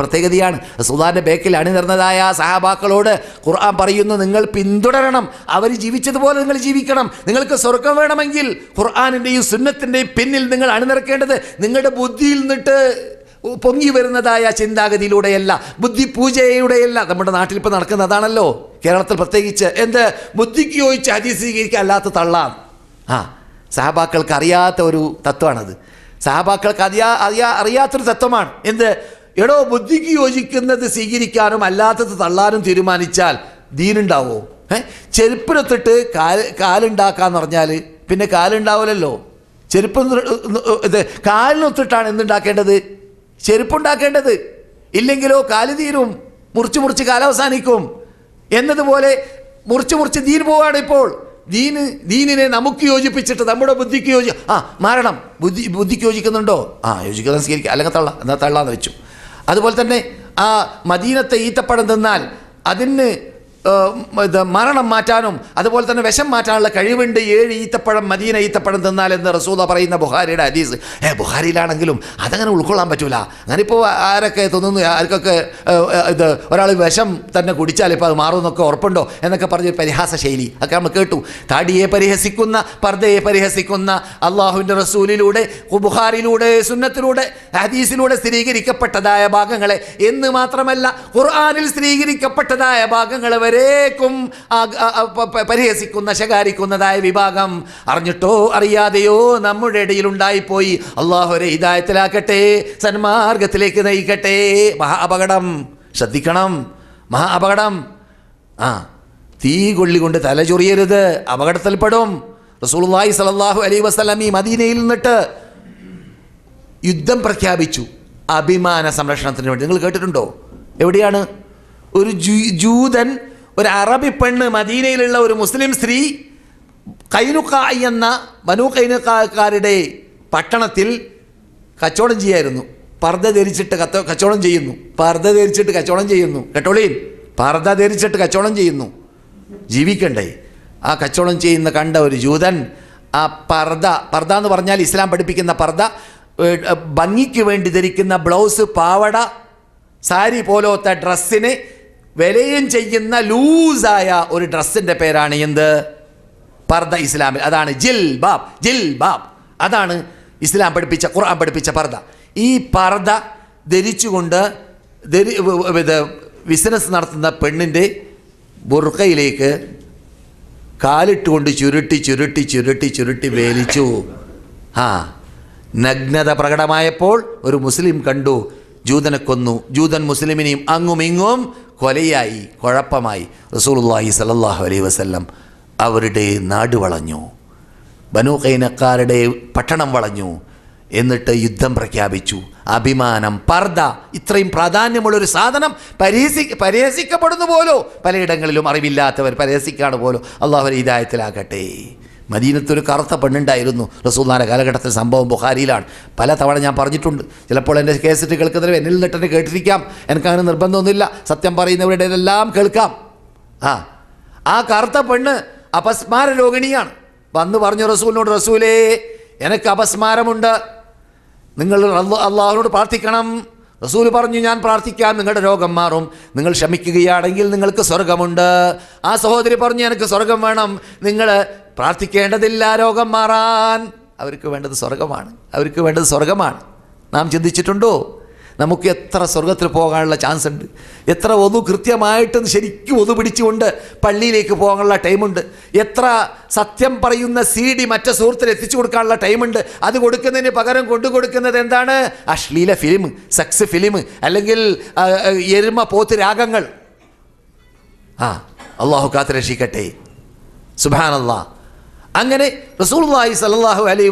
പ്രത്യേകതയാണ്. സുധാന്റെ ബേക്കിൽ അണിനിർന്നതായ സഹാബാക്കളോട് ഖുർആൻ പറയുന്നു നിങ്ങൾ പിന്തുടരണം. അവർ ജീവിച്ചതുപോലെ നിങ്ങൾ ജീവിക്കണം. നിങ്ങൾക്ക് സ്വർഗം വേണമെങ്കിൽ ഖുർആാനിന്റെയും സുന്നത്തിന്റെയും പിന്നിൽ നിങ്ങൾ അണിനിറക്കേണ്ടത് നിങ്ങളുടെ ബുദ്ധിയിൽ നിന്നിട്ട് പൊങ്ങി വരുന്നതായ ചിന്താഗതിയിലൂടെയല്ല ബുദ്ധി പൂജയുടെയല്ല നമ്മുടെ നാട്ടിൽ ഇപ്പോൾ നടക്കുന്നത് അതാണല്ലോ. കേരളത്തിൽ പ്രത്യേകിച്ച് എന്ത്? ബുദ്ധിക്ക് യോജിച്ച് ഹദീസ് സ്വീകരിക്കുക അല്ലാത്ത തള്ളാം ആ സഹബാക്കൾക്ക് അറിയാത്ത ഒരു തത്വമാണത്. സഹബാക്കൾക്ക് അറിയാ അറിയാ അറിയാത്തൊരു തത്വമാണ്. എന്ത്? എടോ ബുദ്ധിക്ക് യോജിക്കുന്നത് സ്വീകരിക്കാനും അല്ലാത്തത് തള്ളാനും തീരുമാനിച്ചാൽ ദീനുണ്ടാവോ? ഏ? ചെരുപ്പിനൊത്തിട്ട് കാൽ കാലുണ്ടാക്കാന്ന് പറഞ്ഞാൽ പിന്നെ കാലുണ്ടാവില്ലല്ലോ ചെരുപ്പ് ഇത് കാലിനൊത്തിട്ടാണ് എന്തുണ്ടാക്കേണ്ടത്? ചെരുപ്പുണ്ടാക്കേണ്ടത്. ഇല്ലെങ്കിലോ കാൽ തീരും മുറിച്ച് മുറിച്ച് കാലവസാനിക്കും എന്നതുപോലെ മുറിച്ച് മുറിച്ച് ദീൻ പോവാണ് ഇപ്പോൾ. ദീന് ദീനിനെ നമുക്ക് യോജിപ്പിച്ചിട്ട് നമ്മുടെ ബുദ്ധിക്ക് യോജി ആ മാറണം. ബുദ്ധി ബുദ്ധിക്ക് യോജിക്കുന്നുണ്ടോ? ആ യോജിക്കുന്ന സ്വീകരിക്കുക അല്ലെങ്കിൽ തള്ള എന്നാൽ തള്ളാന്ന് വെച്ചു. അതുപോലെ തന്നെ ആ മദീനത്തെ ഈത്തപ്പഴം തിന്നാൽ അതിന് ഇത് മരണം മാറ്റാനും അതുപോലെ തന്നെ വിഷം മാറ്റാനുള്ള കഴിവുണ്ട്. ഏഴ് ഈത്തപ്പഴം മദീന ഈത്തപ്പഴം തിന്നാൽ എന്ന് റസൂല പറയുന്ന ബുഹാരിയുടെ ഹദീസ്. ഏ ബുഹാരിയിലാണെങ്കിലും അതങ്ങനെ ഉൾക്കൊള്ളാൻ പറ്റൂല. അങ്ങനിപ്പോൾ ആരൊക്കെ തോന്നുന്നു? ആർക്കൊക്കെ ഇത് ഒരാൾ വിഷം തന്നെ കുടിച്ചാൽ ഇപ്പോൾ അത് മാറുമെന്നൊക്കെ ഉറപ്പുണ്ടോ? എന്നൊക്കെ പറഞ്ഞൊരു പരിഹാസ ശൈലി. ഒക്കെ നമ്മൾ കേട്ടു. താടിയെ പരിഹസിക്കുന്ന പർദ്ദയെ പരിഹസിക്കുന്ന അള്ളാഹുവിന്റെ റസൂലിലൂടെ ബുഹാരിലൂടെ സുന്നത്തിലൂടെ ഹദീസിലൂടെ സ്ഥിരീകരിക്കപ്പെട്ടതായ ഭാഗങ്ങളെ എന്ന് മാത്രമല്ല ഖുർആാനിൽ സ്ഥിരീകരിക്കപ്പെട്ടതായ ഭാഗങ്ങൾ വരേക്കും പരിഹസിക്കുന്ന ശകാരിക്കുന്നതായ വിഭാഗം. അറിഞ്ഞിട്ടോ? അറിയാതെയോ? നമ്മുടെ ഇടയിൽ ഉണ്ടായിപ്പോയി അള്ളാഹുരെ ഹിതായത്തിലാക്കട്ടെ സന്മാർഗത്തിലേക്ക് നയിക്കട്ടെ. മഹാ അപകടം. ശ്രദ്ധിക്കണം. മഹാ അപകടം. ആ തീ കൊള്ളിക്കൊണ്ട് തല ചൊറിയരുത്. അപകടത്തിൽപ്പെടും. റസൂലുള്ളാഹി സലാഹു വസല്ലം ഈ മദീനയിൽ നിന്നിട്ട് യുദ്ധം പ്രഖ്യാപിച്ചു. അഭിമാന സംരക്ഷണത്തിന് വേണ്ടി. നിങ്ങൾ കേട്ടിട്ടുണ്ടോ? എവിടെയാണ്? ഒരു ജൂതൻ ഒരു അറബി പെണ്ണ് മദീനയിലുള്ള ഒരു മുസ്ലിം സ്ത്രീ കൈനുക്ക എന്ന ബനു കൈനുക്കാരുടെ പട്ടണത്തിൽ കച്ചവടം ചെയ്യായിരുന്നു. പർദ്ദ ധരിച്ചിട്ട് കത്ത കച്ചവടം ചെയ്യുന്നു. പർദ്ദ ധരിച്ചിട്ട് കച്ചവടം ചെയ്യുന്നു. കേട്ടോളീൻ പർദ്ദ ധരിച്ചിട്ട് കച്ചവടം ചെയ്യുന്നു. ജീവിക്കണ്ടേ? ആ കച്ചവടം ചെയ്യുന്ന കണ്ട ഒരു ജൂതൻ ആ പർദ്ദ പർദ്ദ എന്ന് പറഞ്ഞാൽ ഇസ്ലാം പഠിപ്പിക്കുന്ന പർദ്ദ ഭംഗിക്ക് വേണ്ടി ധരിക്കുന്ന ബ്ലൗസ് പാവട സാരി പോലത്തെ ഡ്രസ്സിന് വിലയും ചെയ്യുന്ന ലൂസായ ഒരു ഡ്രസ്സിന്റെ പേരാണ് എന്ത്? പർദ ഇസ്ലാമിൽ. അതാണ് ജിൽ ബാബ് ജിൽ ബാബ് അതാണ് ഇസ്ലാം പഠിപ്പിച്ച ഖുർആൻ പഠിപ്പിച്ച പർദ ഈ പർദ ധരിച്ചുകൊണ്ട് ധരി ബിസിനസ് നടത്തുന്ന പെണ്ണിന്റെ ബുർക്കയിലേക്ക് കാലിട്ടുകൊണ്ട് ചുരുട്ടി ചുരുട്ടി ചുരുട്ടി ചുരുട്ടി വേലിച്ചു. ആ നഗ്നത പ്രകടമായപ്പോൾ ഒരു മുസ്ലിം കണ്ടു. ജൂതനെ കൊന്നു. ജൂതൻ മുസ്ലിമിനെയും അങ്ങും ഇങ്ങും കൊലയായി കുഴപ്പമായി. റസൂലുള്ളാഹി സലല്ലാഹു അലൈഹി വസല്ലം അവരുടെ നാട് വളഞ്ഞു. ബനു കൈനക്കാരുടെ പട്ടണം വളഞ്ഞു. എന്നിട്ട് യുദ്ധം പ്രഖ്യാപിച്ചു. അഭിമാനം പർദ്ദ ഇത്രയും പ്രാധാന്യമുള്ളൊരു സാധനം പരിഹസി പരിഹസിക്കപ്പെടുന്നു പോലോ. പലയിടങ്ങളിലും അറിവില്ലാത്തവർ പരിഹസിക്കാണ് പോലോ. അള്ളാഹു ഹിദായത്തിലാകട്ടെ മദീനത്തൊരു കറുത്ത പെണ്ണുണ്ടായിരുന്നു. റസൂല്ലാന കാലഘട്ടത്തിൽ സംഭവം ബുഹാരിയിലാണ് പല തവണ ഞാൻ പറഞ്ഞിട്ടുണ്ട്. ചിലപ്പോൾ എന്റെ കേസറ്റ് കേൾക്കുന്നവർ എന്നിൽ നിട്ടെന്നെ കേട്ടിരിക്കാം. എനിക്കങ്ങനെ നിർബന്ധമൊന്നുമില്ല. സത്യം പറയുന്നവരുടെ എല്ലാം കേൾക്കാം. ആ ആ കറുത്ത പെണ്ണ് അപസ്മാര രോഗിണിയാണ്. വന്ന് പറഞ്ഞു റസൂലിനോട് റസൂലേ എനിക്ക് അപസ്മാരമുണ്ട്. നിങ്ങൾ അള്ളാഹുനോട് പ്രാർത്ഥിക്കണം. റസൂൽ പറഞ്ഞു ഞാൻ പ്രാർത്ഥിക്കാം നിങ്ങളുടെ രോഗം മാറും. നിങ്ങൾ ക്ഷമിക്കുകയാണെങ്കിൽ നിങ്ങൾക്ക് സ്വർഗമുണ്ട്. ആ സഹോദരി പറഞ്ഞു എനിക്ക് സ്വർഗം വേണം. നിങ്ങൾ പ്രാർത്ഥിക്കേണ്ടതില്ല രോഗം മാറാൻ. അവർക്ക് വേണ്ടത് സ്വർഗമാണ്. അവർക്ക് വേണ്ടത് സ്വർഗമാണ്. നാം ചിന്തിച്ചിട്ടുണ്ടോ? നമുക്ക് എത്ര സ്വർഗത്തിൽ പോകാനുള്ള ചാൻസ് ഉണ്ട്? എത്ര ഒതു കൃത്യമായിട്ട് ശരിക്കും ഒതു പിടിച്ചുകൊണ്ട് പള്ളിയിലേക്ക് പോകാനുള്ള ടൈമുണ്ട് എത്ര സത്യം പറയുന്ന സി ഡി മറ്റേ സുഹൃത്തിന് എത്തിച്ചു കൊടുക്കാനുള്ള ടൈമുണ്ട് അത് കൊടുക്കുന്നതിന് പകരം കൊണ്ടു കൊടുക്കുന്നത് എന്താണ്? അശ്ലീല ഫിലിം സെക്സ് ഫിലിം അല്ലെങ്കിൽ എരുമ പോത്ത് രാഗങ്ങൾ. ആ അള്ളാഹു കാത്ത് രക്ഷിക്കട്ടെ സുബാനല്ലാ അങ്ങനെ റസൂൽ സലാഹു അലൈ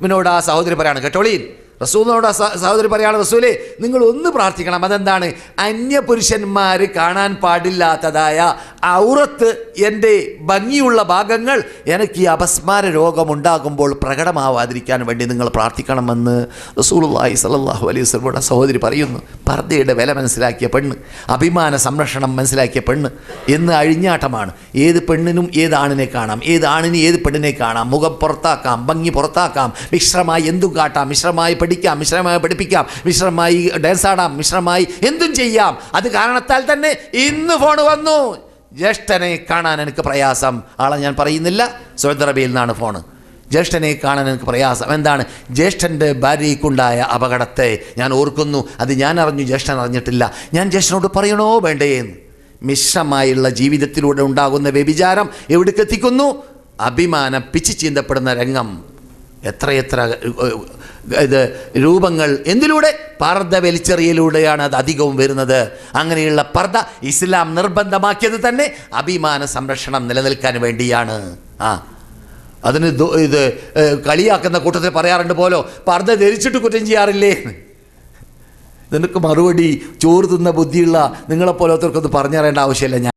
മുന്നോട് ആ സഹോദരി പറയാണ് കേട്ടോളീൻ റസൂലിനോട് സഹോദരി പറയാണ് റസൂലേ നിങ്ങൾ ഒന്ന് പ്രാർത്ഥിക്കണം. അതെന്താണ്? അന്യപുരുഷന്മാർ കാണാൻ പാടില്ലാത്തതായ ഔറത്ത് എന്റെ ഭംഗിയുള്ള ഭാഗങ്ങൾ എനിക്ക് ഈ അപസ്മാര രോഗമുണ്ടാകുമ്പോൾ പ്രകടമാവാതിരിക്കാൻ വേണ്ടി നിങ്ങൾ പ്രാർത്ഥിക്കണമെന്ന് റസൂലുള്ളാഹി സലാഹു അലൈഹി വസല്ലമയുടെ സഹോദരി പറയുന്നു. പർദ്ദയുടെ വില മനസ്സിലാക്കിയ പെണ്ണ് അഭിമാന സംരക്ഷണം മനസ്സിലാക്കിയ പെണ്ണ് എന്ന് അഴിഞ്ഞാട്ടമാണ്. ഏത് പെണ്ണിനും ഏത് ആണിനെ കാണാം? ഏത് ആണിന് ഏത് പെണ്ണിനെ കാണാം? മുഖം പുറത്താക്കാം ഭംഗി പുറത്താക്കാം മിശ്രമായി എന്തും കാട്ടാം മിശ്രമായി പഠിക്കാം മിശ്രമായി പഠിപ്പിക്കാം മിശ്രമായി ഡാൻസ് ആടാം മിശ്രമായി എന്തും ചെയ്യാം. അത് കാരണത്താൽ തന്നെ ഇന്ന് ഫോൺ വന്നു. ജ്യേഷ്ഠനെ കാണാൻ എനിക്ക് പ്രയാസം. ആളെ ഞാൻ പറയുന്നില്ല. സൗദി നിന്നാണ് ഫോണ് ജ്യേഷ്ഠനെ കാണാൻ എനിക്ക് പ്രയാസം. എന്താണ്? ജ്യേഷ്ഠന്റെ ഭാര്യയ്ക്കുണ്ടായ അപകടത്തെ ഞാൻ ഓർക്കുന്നു. അത് ഞാൻ അറിഞ്ഞു ജ്യേഷ്ഠൻ അറിഞ്ഞിട്ടില്ല. ഞാൻ ജ്യേഷ്ഠനോട് പറയണോ? വേണ്ടേ എന്ന്. മിശ്രമായുള്ള ജീവിതത്തിലൂടെ ഉണ്ടാകുന്ന വ്യഭിചാരം എവിടേക്ക് എത്തിക്കുന്നു? അഭിമാനം പിച്ചു ചീന്തപ്പെടുന്ന രംഗം. എത്രയെത്ര ഇത് രൂപങ്ങൾ എന്തിലൂടെ? പർദ്ദ വലിച്ചെറിയലൂടെയാണ് അത് അധികവും വരുന്നത്. അങ്ങനെയുള്ള പർദ്ദ ഇസ്ലാം നിർബന്ധമാക്കിയത് തന്നെ അഭിമാന സംരക്ഷണം നിലനിൽക്കാൻ വേണ്ടിയാണ്. ആ. അതിന് ഇത് കളിയാക്കുന്ന കൂട്ടത്തിൽ പറയാറുണ്ട് പോലോ പർദ്ദ ധരിച്ചിട്ട് കുറ്റം ചെയ്യാറില്ലേ? നിനക്ക് മറുപടി ചോറ് തിന്ന ബുദ്ധിയുള്ള നിങ്ങളെപ്പോലത്തവർക്കൊന്നും പറഞ്ഞറിയേണ്ട ആവശ്യമില്ല ഞാൻ.